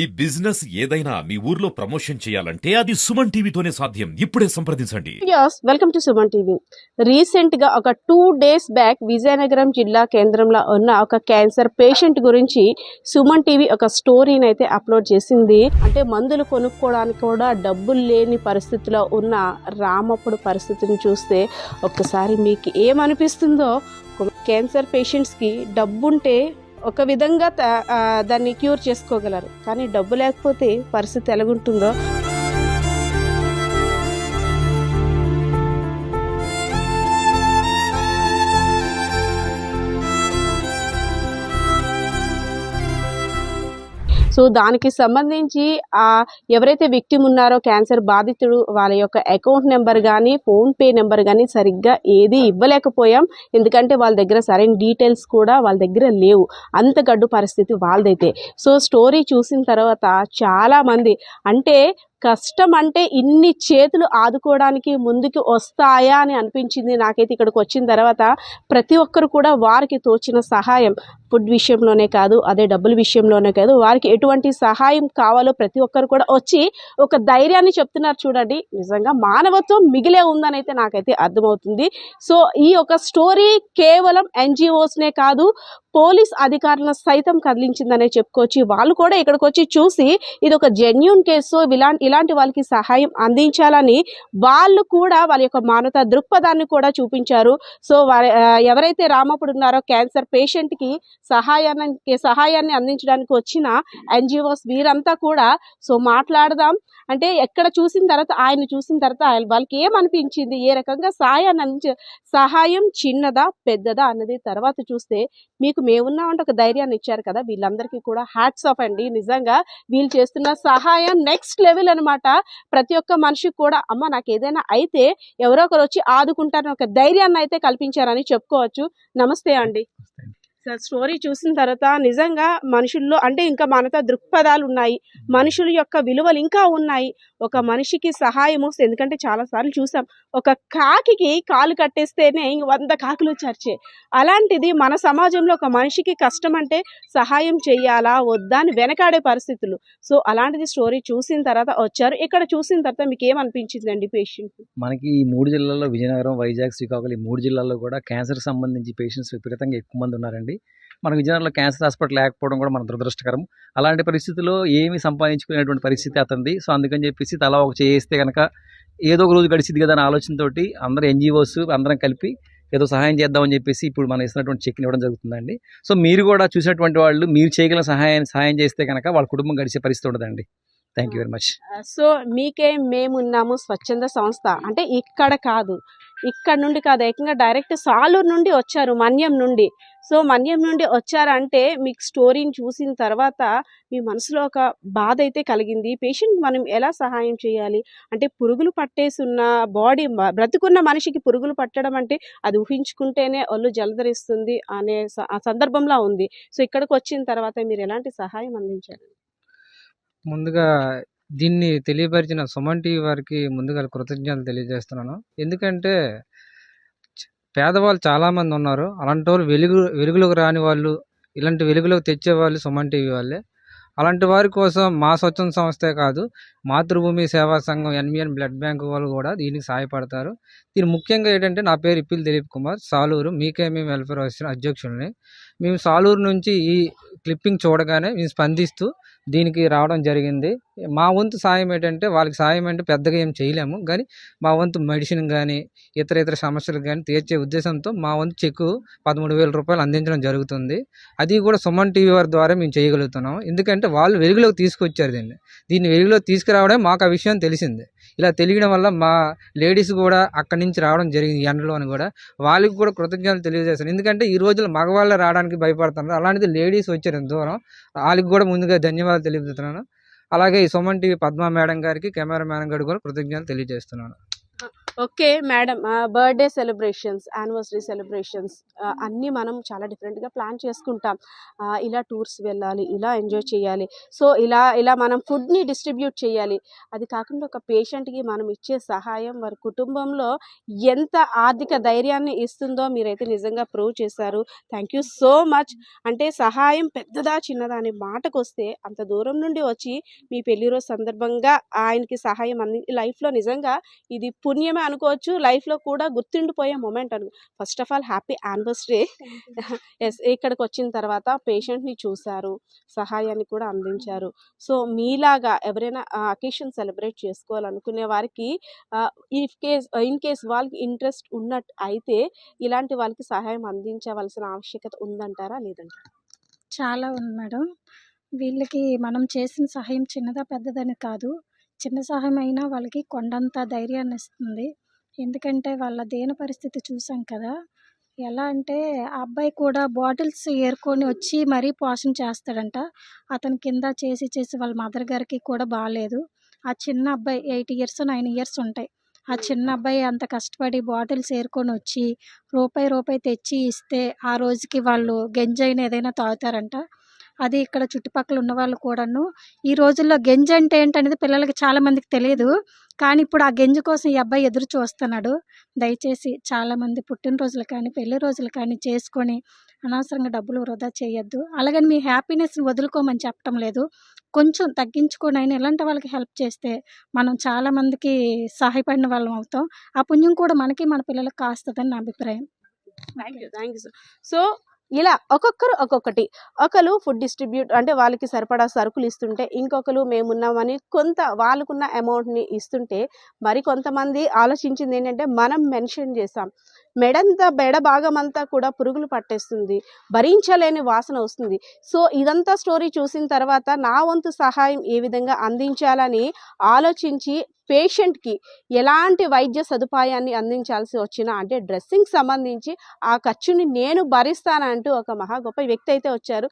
ఈ బిజినెస్ ఏదైనా మీ ఊర్లో ప్రమోషన్ చేయాలంటే అది సుమన్ టీవీతోనే సాధ్యం. ఇప్పుడే సంప్రదించండి. వెల్కమ్ టు సుమన్ టీవీ రీసెంట్గా ఒక టూ డేస్ బ్యాక్ విజయనగరం జిల్లా కేంద్రంలో ఉన్న ఒక క్యాన్సర్ పేషెంట్ గురించి సుమన్ టీవీ ఒక స్టోరీని అయితే అప్లోడ్ చేసింది. అంటే మందులు కొనుక్కోవడానికి కూడా డబ్బులు లేని పరిస్థితిలో ఉన్న రామప్పుడు పరిస్థితిని చూస్తే ఒక్కసారి మీకు ఏమనిపిస్తుందో? క్యాన్సర్ పేషెంట్స్కి డబ్బుంటే ఒక విధంగా త- దాన్ని క్యూర్ చేసుకోగలరు. కానీ డబ్బు లేకపోతే పరిస్థితి ఎలాగుంటుందో సో దానికి సంబంధించి ఆ ఎవరైతే విక్టిమ్ ఉన్నారో క్యాన్సర్ బాధితుడు వాళ్ళ యొక్క అకౌంట్ నెంబర్ కానీ ఫోన్పే నెంబర్ కానీ సరిగ్గా ఏది ఇవ్వలేకపోయాం. ఎందుకంటే వాళ్ళ దగ్గర సరైన డీటెయిల్స్ కూడా వాళ్ళ దగ్గర లేవు. అంత గడ్డు పరిస్థితి వాళ్ళదైతే. సో స్టోరీ చూసిన తర్వాత చాలామంది అంటే కష్టం అంటే ఇన్ని చేతులు ఆదుకోవడానికి ముందుకు వస్తాయా అని అనిపించింది. నాకైతే ఇక్కడికి వచ్చిన తర్వాత ప్రతి ఒక్కరు కూడా వారికి తోచిన సహాయం ఫుడ్ విషయంలోనే కాదు అదే డబ్బుల విషయంలోనే కాదు వారికి ఎటువంటి సహాయం కావాలో ప్రతి ఒక్కరు కూడా వచ్చి ఒక ధైర్యాన్ని చెప్తున్నారు చూడండి. నిజంగా మానవత్వం మిగిలే ఉందని అయితే నాకైతే అర్థమవుతుంది. సో ఈ ఒక స్టోరీ కేవలం ఎన్జిఓస్నే కాదు పోలీస్ అధికారులను సైతం కదిలించిందనే చెప్పుకోవచ్చు. వాళ్ళు కూడా ఇక్కడికి వచ్చి చూసి ఇది ఒక జెన్యున్ కేసు ఇలాంటి ఇలాంటి వాళ్ళకి సహాయం అందించాలని వాళ్ళు కూడా వాళ్ళ యొక్క మానత దృక్పథాన్ని కూడా చూపించారు. సో వారి ఎవరైతే రామప్పుడు ఉన్నారో క్యాన్సర్ పేషెంట్కి సహాయాన్ని సహాయాన్ని అందించడానికి వచ్చిన ఎన్జిఓస్ వీరంతా కూడా సో మాట్లాడదాం. అంటే ఎక్కడ చూసిన తర్వాత ఆయన చూసిన తర్వాత ఆయన వాళ్ళకి ఏమనిపించింది? ఏ రకంగా సహాయాన్ని అందించ సహాయం చిన్నదా పెద్దదా అన్నది తర్వాత చూస్తే మీకు మేమున్నామంటే ఒక ధైర్యాన్ని ఇచ్చారు కదా వీళ్ళందరికీ కూడా హ్యాట్స్ ఆఫ్ అండి. నిజంగా వీళ్ళు చేస్తున్న సహాయం నెక్స్ట్ లెవెల్ అన్నమాట. ప్రతి ఒక్క మనిషికి కూడా అమ్మ నాకు ఏదైనా అయితే ఎవరో ఒకరు వచ్చి ఆదుకుంటారని ఒక ధైర్యాన్ని అయితే కల్పించారని చెప్పుకోవచ్చు. నమస్తే అండి. స్టోరీ చూసిన తర్వాత నిజంగా మనుషుల్లో అంటే ఇంకా మనతో దృక్పథాలు ఉన్నాయి. మనుషుల యొక్క విలువలు ఇంకా ఉన్నాయి. ఒక మనిషికి సహాయం వస్తే ఎందుకంటే చాలా సార్లు చూసాం ఒక కాకికి కాలు కట్టేస్తేనే ఇంక వంద కాకులు చర్చే అలాంటిది మన సమాజంలో ఒక మనిషికి కష్టం అంటే సహాయం చేయాలా వద్దా అని వెనకాడే పరిస్థితులు. సో అలాంటిది స్టోరీ చూసిన తర్వాత వచ్చారు. ఇక్కడ చూసిన తర్వాత మీకు ఏమనిపించిందండి పేషెంట్ మనకి ఈ మూడు జిల్లాల్లో విజయనగరం వైజాగ్ శ్రీకాకుళం ఈ మూడు జిల్లాల్లో కూడా క్యాన్సర్ సంబంధించి పేషెంట్స్ విపరీతంగా ఎక్కువ మంది ఉన్నారండి. మన విజయనగరంలో క్యాన్సర్ హాస్పిటల్ లేకపోవడం కూడా మన దురదృష్టకరం. అలాంటి పరిస్థితుల్లో ఏమి సంపాదించుకునేటువంటి పరిస్థితి అతనిది. సో అందుకని చెప్పేసి తలా ఒక చేస్తే కనుక ఏదో ఒక రోజు గడిచిద్ది కదా అనే ఆలోచనతోటి అందరూ ఎన్జిఓస్ అందరం కలిపి ఏదో సహాయం చేద్దామని చెప్పేసి ఇప్పుడు మనం ఇస్తున్నటువంటి చెక్ని ఇవ్వడం జరుగుతుందండి. సో మీరు కూడా చూసినటువంటి వాళ్ళు మీరు చేయగల సహాయాన్ని సహాయం చేస్తే కనుక వాళ్ళ కుటుంబం గడిచే పరిస్థితి ఉండదండి. Thank you very much so మీకే మేమున్నాము స్వచ్ఛంద సంస్థ. అంటే ఇక్కడ కాదు. ఇక్కడ నుండి కాదు. ఏకంగా డైరెక్ట్ సాలూరు నుండి వచ్చారు మన్యం నుండి. సో మన్యం నుండి వచ్చారంటే మీకు స్టోరీని చూసిన తర్వాత మీ మనసులో ఒక బాధ అయితే కలిగింది. పేషెంట్ మనం ఎలా సహాయం చేయాలి? అంటే పురుగులు పట్టేసి ఉన్న బాడీ బ్రతుకున్న మనిషికి పురుగులు పట్టడం అంటే అది ఊహించుకుంటేనే ఒళ్ళు జలధరిస్తుంది అనే సందర్భంలో ఉంది. సో ఇక్కడికి వచ్చిన తర్వాత మీరు ఎలాంటి సహాయం అందించారు? ముందుగా దీన్ని తెలియపరిచిన సుమన్ టీవీ వారికి ముందుగా కృతజ్ఞతలు తెలియజేస్తున్నాను. ఎందుకంటే పేదవాళ్ళు చాలామంది ఉన్నారు. అలాంటి వాళ్ళు వెలుగు వెలుగులోకి రాని వాళ్ళు ఇలాంటి వెలుగులోకి తెచ్చేవాళ్ళు సుమన్ టీవీ వాళ్ళే. అలాంటి వారి కోసం మా స్వచ్ఛంద సంస్థే కాదు మాతృభూమి సేవా సంఘం ఎన్విఎన్ బ్లడ్ బ్యాంక్ వాళ్ళు కూడా దీనికి సహాయపడతారు. దీని ముఖ్యంగా ఏంటంటే నా పేరు ఇప్పిల్ దిలీప్ కుమార్. సాలూరు మీకే మేము వెల్ఫేర్ వచ్చిన అధ్యక్షుడిని. మేము సాలూరు నుంచి ఈ క్లిప్పింగ్ చూడగానే మేము స్పందిస్తూ దీనికి రావడం జరిగింది. మా వంతు సాయం ఏంటంటే వాళ్ళకి సాయం అంటే పెద్దగా ఏం చేయలేము. కానీ మా వంతు మెడిసిన్ కానీ ఇతర ఇతర సమస్యలు కానీ తీర్చే ఉద్దేశంతో మా వంతు చెక్కు పదమూడు వేల రూపాయలు అందించడం జరుగుతుంది. అది కూడా సుమన్ టీవీ వారి ద్వారా మేము చేయగలుగుతున్నాం ఎందుకంటే వాళ్ళు వెలుగులోకి తీసుకొచ్చారు దీన్ని. దీన్ని వెలుగులోకి తీసుకురావడం మాకు ఆ విషయం తెలిసింది. ఇలా తెలియడం వల్ల మా లేడీస్ కూడా అక్కడి నుంచి రావడం జరిగింది ఎండలోని కూడా. వాళ్ళకి కూడా కృతజ్ఞతలు తెలియజేస్తాను. ఎందుకంటే ఈ రోజుల్లో మగవాళ్ళు రావడానికి భయపడుతున్నారు. అలాంటిది లేడీస్ వచ్చారు దూరం. వాళ్ళకి కూడా ముందుగా ధన్యవాదాలు తెలియజేస్తున్నాను. అలాగే ఈ Suman TV Padma madam garu camera madam garu కూడా కృతజ్ఞతలు తెలియజేస్తున్నాను. Okay madam. Birthday celebrations anniversary celebrations అన్నీ మనం చాలా డిఫరెంట్గా ప్లాన్ చేసుకుంటాం. ఇలా టూర్స్ వెళ్ళాలి ఇలా ఎంజాయ్ చేయాలి. సో ఇలా ఇలా మనం ఫుడ్ని డిస్ట్రిబ్యూట్ చేయాలి. అది కాకుండా ఒక పేషెంట్కి మనం ఇచ్చే సహాయం వారి కుటుంబంలో ఎంత ఆర్థిక ధైర్యాన్ని ఇస్తుందో మీరైతే నిజంగా ప్రూవ్ చేశారు. Thank you so much. అంటే సహాయం పెద్దదా చిన్నదా అనే మాటకు వస్తే అంత దూరం నుండి వచ్చి మీ పెళ్ళి రోజు సందర్భంగా ఆయనకి సహాయం అంది లైఫ్లో నిజంగా ఇది పుణ్యమే అనుకోవచ్చు. లైఫ్లో కూడా గుర్తుండిపోయే moment Anu first of all happy anniversary. Yes ఇక్కడికి వచ్చిన తర్వాత పేషెంట్ని చూశారు. సహాయాన్ని కూడా అందించారు. సో మీలాగా ఎవరైనా అకేషన్ సెలబ్రేట్ చేసుకోవాలనుకునే వారికి ఇఫ్ కేస్ ఇన్ కేస్ వాళ్ళకి ఇంట్రెస్ట్ ఉన్నట్టు అయితే ఇలాంటి వాళ్ళకి సహాయం అందించవలసిన ఆవశ్యకత ఉందంటారా లేదంటారా? చాలా ఉంది మేడం. వీళ్ళకి మనం చేసిన సహాయం చిన్నదా పెద్దదని కాదు. చిన్న సహాయం అయినా వాళ్ళకి కొండంత ధైర్యాన్ని ఇస్తుంది. ఎందుకంటే వాళ్ళ దేని పరిస్థితి చూసాం కదా. ఎలా అంటే ఆ అబ్బాయి కూడా బాటిల్స్ ఏరుకొని వచ్చి మరీ పోషణ చేస్తాడంట. అతని కింద చేసి చేసి వాళ్ళ మదర్ గారికి కూడా బాగాలేదు. ఆ చిన్న అబ్బాయి ఎయిట్ ఇయర్స్ నైన్ ఇయర్స్ ఉంటాయి. ఆ చిన్న అబ్బాయి అంత కష్టపడి బాటిల్స్ ఏరుకొని వచ్చి రూపాయి రూపాయి తెచ్చి ఇస్తే ఆ రోజుకి వాళ్ళు గంజైన ఏదైనా తాగుతారంట. అది ఇక్కడ చుట్టుపక్కల ఉన్న వాళ్ళు కూడాను. ఈ రోజుల్లో గంజి అంటే ఏంటనేది పిల్లలకి చాలామందికి తెలియదు. కానీ ఇప్పుడు ఆ గంజి కోసం ఈ అబ్బాయి ఎదురు చూస్తున్నాడు. దయచేసి చాలామంది పుట్టినరోజులు కానీ పెళ్ళి రోజులు కానీ చేసుకొని అనవసరంగా డబ్బులు వృధా చేయొద్దు. అలాగని మీ హ్యాపీనెస్ని వదులుకోమని చెప్పటం లేదు. కొంచెం తగ్గించుకొని అయినా ఇలాంటి వాళ్ళకి హెల్ప్ చేస్తే మనం చాలామందికి సహాయపడిన వాళ్ళం అవుతాం. ఆ పుణ్యం కూడా మనకి మన పిల్లలకు కాస్తుందని నా అభిప్రాయం. Thank you thank you so ఇలా ఒక్కొక్కరు ఒక్కొక్కటి. ఒకరు ఫుడ్ డిస్ట్రిబ్యూట్ అంటే వాళ్ళకి సరిపడా సరుకులు ఇస్తుంటే ఇంకొకరు మేమున్నామని కొంత వాళ్ళకున్న అమౌంట్ని ఇస్తుంటే మరి కొంతమంది ఆలోచించింది ఏంటంటే మనం మెన్షన్ చేసాం మెడంతా బెడ భాగం అంతా కూడా పురుగులు పట్టేస్తుంది. భరించలేని వాసన వస్తుంది. సో ఇదంతా స్టోరీ చూసిన తర్వాత నా వంతు సహాయం ఏ విధంగా అందించాలని ఆలోచించి పేషెంట్కి ఎలాంటి వైద్య సదుపాయాన్ని అందించాల్సి వచ్చినా అంటే డ్రెస్సింగ్ సంబంధించి ఆ ఖర్చుని నేను భరిస్తానంటూ ఒక మహా గొప్ప వ్యక్తి అయితే వచ్చారు.